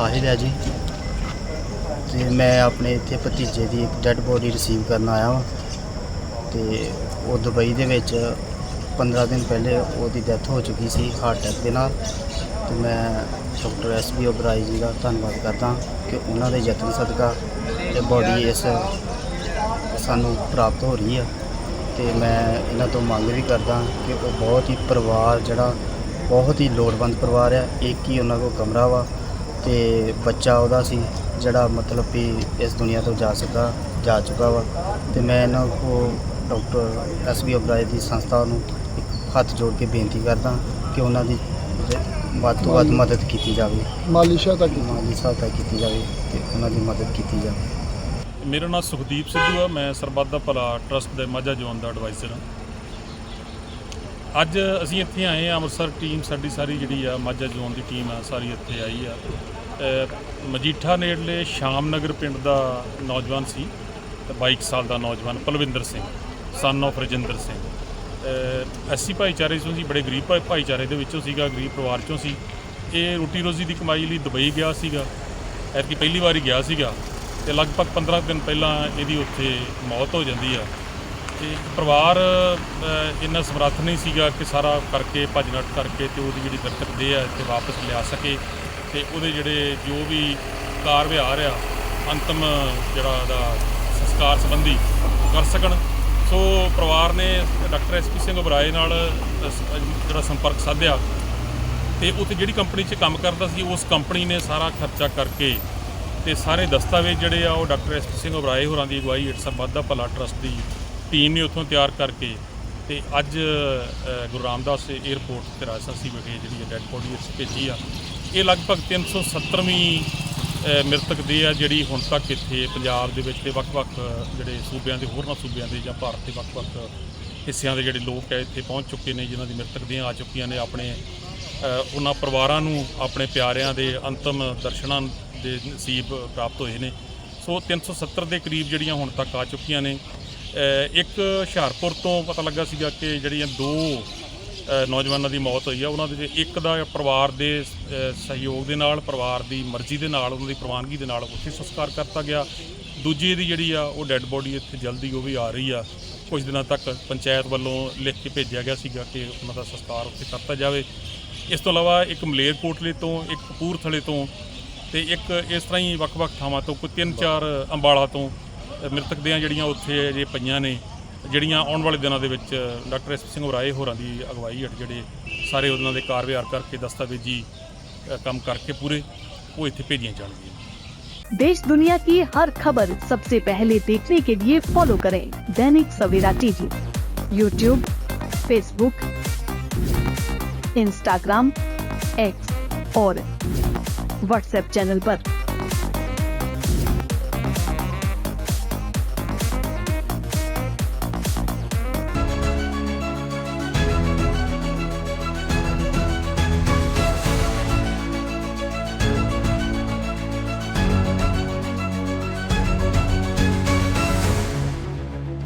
ਸਾਹਿਲ ਹੈ ਜੀ। ਤੇ ਮੈਂ ਆਪਣੇ ਇੱਥੇ ਭਤੀਜੇ ਦੀ ਇੱਕ ਡੈੱਡ ਬੋਡੀ ਰਿਸੀਵ ਕਰਨ ਆਇਆ ਹਾਂ ਤੇ ਉਹ ਦੁਬਈ ਦੇ ਵਿੱਚ 15 ਦਿਨ ਪਹਿਲੇ ਉਹਦੀ ਡੈਥ ਹੋ ਚੁੱਕੀ ਸੀ ਹਾਰਟ ਅਟੈਕ ਦੇ ਨਾਲ। ਤੇ ਮੈਂ ਡਾਕਟਰ ਐਸ ਬੀ ਓਬਰਾਈ ਜੀ ਦਾ ਧੰਨਵਾਦ ਕਰਦਾ ਕਿ ਉਹਨਾਂ ਦੇ ਯਤਨ ਸਦਕਾ ਇਹ ਬੋਡੀ ਇਸ ਸਾਨੂੰ ਪ੍ਰਾਪਤ ਹੋ ਰਹੀ ਆ। ਤੇ ਮੈਂ ਇਹਨਾਂ ਤੋਂ ਮੰਗ ਵੀ ਕਰਦਾ ਕਿ ਉਹ ਬਹੁਤ ਹੀ ਪਰਿਵਾਰ ਜਿਹੜਾ ਬਹੁਤ ਹੀ ਲੋੜਵੰਦ ਪਰਿਵਾਰ ਆ, ਇੱਕ ਹੀ ਉਹਨਾਂ ਕੋਲ ਕਮਰਾ ਵਾ। ਤੇ ਬੱਚਾ ਉਹਦਾ ਸੀ ਜਿਹੜਾ ਮਤਲਬ ਵੀ ਇਸ ਦੁਨੀਆ ਤੋਂ ਜਾ ਸਕਾ ਜਾ ਚੁੱਕਾ ਵਾ। ਤੇ ਮੈਂ ਇਹਨਾਂ ਕੋ ਡਾਕਟਰ ਐਸ ਬੀ ਓਬਰਾਏ ਦੀ ਸੰਸਥਾ ਨੂੰ ਹੱਥ ਜੋੜ ਕੇ ਬੇਨਤੀ ਕਰਦਾ ਕਿ ਉਹਨਾਂ ਦੀ ਵੱਧ ਤੋਂ ਵੱਧ ਮਦਦ ਕੀਤੀ ਜਾਵੇ। ਮਾਲੀ ਸਹਾਇਤਾ ਕੀਤੀ। ਮਾਲੀ ਸਹਾਇਤਾ ਕੀਤੀ ਜਾਵੇ ਤੇ ਉਹਨਾਂ ਦੀ ਮਦਦ ਕੀਤੀ ਜਾਵੇ। ਮੇਰਾ ਨਾਮ ਸੁਖਦੀਪ ਸਿੱਧੂ ਆ ਮੈਂ ਸਰਬੱਤ ਦਾ ਭਲਾ ਟਰਸਟ ਦੇ ਮਾਝਾ ਜ਼ੋਨ ਦਾ ਐਡਵਾਈਜ਼ਰ ਹਾਂ। ਅੱਜ ਅਸੀਂ ਇੱਥੇ ਆਏ ਆ ਅੰਮ੍ਰਿਤਸਰ ਟੀਮ ਸਾਡੀ ਸਾਰੀ ਜਿਹੜੀ ਆ, ਮਾਝਾ ਜ਼ੋਨ ਦੀ ਟੀਮ ਆ, ਸਾਰੀ ਇੱਥੇ ਆਈ ਆ। ਮਜੀਠਾ ਨੇੜਲੇ ਸ਼ਾਮ ਨਗਰ ਪਿੰਡ ਦਾ ਨੌਜਵਾਨ ਸੀ, ਤੇ 22 ਸਾਲ ਦਾ ਨੌਜਵਾਨ ਪਲਵਿੰਦਰ ਸਿੰਘ ਸਨ of ਰਜਿੰਦਰ ਸਿੰਘ। ਐਸੀ ਭਾਈਚਾਰੇ ਚੋਂ ਸੀ, ਬੜੇ ਗਰੀਬ ਭਾਈ- ਭਾਈਚਾਰੇ ਦੇ ਵਿੱਚੋਂ ਸੀਗਾ, ਗਰੀਬ ਪਰਿਵਾਰ ਚੋਂ ਸੀ। ਇਹ ਰੋਟੀ ਰੋਜ਼ੀ ਦੀ ਕਮਾਈ ਲਈ ਦੁਬਈ ਗਿਆ ਸੀਗਾ, ਐਤਕੀ ਪਹਿਲੀ ਵਾਰੀ ਗਿਆ ਸੀਗਾ, ਤੇ ਲਗਭਗ 15 ਦਿਨ ਪਹਿਲਾਂ ਇਹਦੀ ਉੱਥੇ ਮੌਤ ਹੋ ਜਾਂਦੀ ਆ। ਤੇ ਪਰਿਵਾਰ ਅ, ਇੰਨਾ ਸਮਰੱਥ ਨਹੀਂ ਸੀਗਾ ਕਿ ਸਾਰਾ ਕਰਕੇ ਭੱਜ ਨੱਟ ਕਰਕੇ ਤੇ ਉਹਦੀ ਜਿਹੜੀ ਬਰਕਤ ਦੇ ਆ ਤੇ ਵਾਪਸ ਲਿਆ ਸਕੇ ਤੇ ਉਹਦੇ ਜਿਹੜੇ ਜੋ ਵੀ ਕਾਰ ਵਿਹਾਰ ਆ ਅੰਤਮ ਜਿਹੜਾ ਉਹਦਾ ਸੰਸਕਾਰ ਸੰਬੰਧੀ ਕਰ ਸਕਣ। ਸੋ ਪਰਿਵਾਰ ਨੇ ਡਾਕਟਰ ਐਸਪੀ ਸਿੰਘ ਉਬਰਾਏ ਨਾਲ ਅ, ਸ- ਜਿਹੜਾ ਸੰਪਰਕ ਸਾਧਿਆ ਤੇ ਉੱਥੇ ਜਿਹੜੀ ਕੰਪਨੀ 'ਚ ਕੰਮ ਕਰਦਾ ਸੀ ਉਸ ਕੰਪਨੀ ਨੇ ਸਾਰਾ ਖਰਚਾ ਕਰਕੇ ਤੇ ਸਾਰੇ ਦਸਤਾਵੇਜ਼ ਜਿਹੜੇ ਆ ਉਹ doctor S P Singh Oberoi ਹੋਰਾਂ ਦੀ ਅਗਵਾਈ ਇਟਸ ਦਾ ਭਲਾ ਟਰਸਟ ਦੀ ਟੀਮ ਨੇ ਉੱਥੋਂ ਤਿਆਰ ਕਰਕੇ ਤੇ ਅੱਜ ਗੁਰੂ ਰਾਮਦਾਸ 에ਅਰਪੋਰਟ ਤੇ ਰਾਜਸਥਾਨੀ ਵਿਖੇ ਜਿਹੜੀ ਡੈੱਡ ਬੋਡੀ ਇੱਥੇ ਭੇਜੀ ਆ। ਇਹ ਲਗਭਗ 370ਵੀਂ ਅ, ਮ੍ਰਿਤਕ ਦੇ ਆ ਜਿਹੜੀ ਹੁਣ ਤੱਕ ਇੱਥੇ ਪੰਜਾਬ ਦੇ ਵਿੱਚ ਤੇ ਵੱਖ-ਵੱਖ ਜਿਹੜੇ ਸੂਬਿਆਂ ਦੇ ਹੋਰਨਾਂ ਸੂਬਿਆਂ ਦੇ ਜਾਂ ਭਾਰਤ ਦੇ ਵੱਖ-ਵੱਖ ਹਿੱਸਿਆਂ ਦੇ ਜਿਹੜੇ ਲੋਕ ਹੈ ਇੱਥੇ ਪਹੁੰਚ ਚੁੱਕੇ ਨੇ ਜਿਨ੍ਹਾਂ ਦੀ ਮ੍ਰਿਤਕ ਦੀਆਂ ਆ ਚੁੱਕੀਆਂ ਨੇ ਆਪਣੇ ਉਹਨਾਂ ਪਰਿਵਾਰਾਂ ਨੂੰ ਆਪਣੇ ਪਿਆਰਿਆਂ ਦੇ ਅੰਤਮ ਦਰਸ਼ਨਾਂ ਦੇ ਨਸੀਬ ਪ੍ਰਾਪਤ ਹੋਏ ਨੇ। ਸੋ 370 ਦੇ ਕਰੀਬ ਜਿਹੜੀਆਂ ਹੁਣ ਤੱਕ ਆ ਚੁੱਕੀਆਂ ਨੇ। ਇੱਕ ਹੁਸ਼ਿਆਰਪੁਰ ਤੋਂ ਪਤਾ ਲੱਗਾ ਸੀਗਾ ਕਿ ਜਿਹੜੀਆਂ ਦੋ ਨੌਜਵਾਨਾਂ ਦੀ ਮੌਤ ਹੋਈ ਆ, ਉਹਨਾਂ ਦੇ ਇੱਕ ਦਾ ਪਰਿਵਾਰ ਦੇ ਸਹਿਯੋਗ ਦੇ ਨਾਲ, ਪਰਿਵਾਰ ਦੀ ਮਰਜ਼ੀ ਦੇ ਨਾਲ, ਉਹਨਾਂ ਦੀ ਪ੍ਰਵਾਨਗੀ ਦੇ ਨਾਲ ਉੱਥੇ ਸੰਸਕਾਰ ਕਰਤਾ ਗਿਆ। ਦੂਜੀ ਦੀ ਜਿਹੜੀ ਆ, ਉਹ ਡੈੱਡ ਬੋਡੀ ਇੱਥੇ ਜਲਦੀ ਉਹ ਵੀ ਆ ਰਹੀ ਆ। ਕੁਝ ਦਿਨਾਂ ਤੱਕ ਪੰਚਾਇਤ ਵੱਲੋਂ ਲਿਖ ਕੇ ਭੇਜਿਆ ਗਿਆ ਸੀਗਾ ਕਿ ਉਹਨਾਂ ਦਾ ਸੰਸਕਾਰ ਉੱਥੇ ਕਰਤਾ ਜਾਵੇ। ਇਸ ਤੋਂ ਇਲਾਵਾ ਇੱਕ ਮਲੇਰਕੋਟਲੇ ਤੋਂ, ਇੱਕ ਕਪੂਰਥਲੇ ਤੋਂ ਤੇ ਇੱਕ ਇਸ ਤਰ੍ਹਾਂ ਹੀ ਵੱਖ-ਵੱਖ ਥਾਵਾਂ ਤੋਂ, ਕੋਈ ਤਿੰਨ ਚਾਰ ਅੰਬਾਲਾ ਤੋਂ ਮ੍ਰਿਤਕ ਦੀਆਂ ਜਿਹੜੀਆਂ ਉੱਥੇ ਜੇ ਪਈਆਂ ਨੇ ਜਿਹੜੀਆਂ ਆਉਣ ਵਾਲੇ ਦਿਨਾਂ ਦੇ ਵਿੱਚ ਡਾਕਟਰ ਐਸ ਪੀ ਸਿੰਘ ਉਰਾਏ ਹੋਰਾਂ ਦੀ ਅਗਵਾਈ ਹੇਠ ਜਿਹੜੇ ਸਾਰੇ ਉਹਨਾਂ ਦੇ ਕਾਰ ਵਿਹਾਰ ਕਰਕੇ ਦਸਤਾਵੇਜੀ ਅ, ਕੰਮ ਕਰਕੇ ਪੂਰੇ ਉਹ ਇੱਥੇ ਭੇਜੀਆਂ ਜਾਣਗੀਆਂ देश दुनिया की हर खबर सबसे पहले देखने के लिए फॉलो करें Dainik Savera TV YouTube Facebook Instagram X और व्हाट्सएप चैनल पर।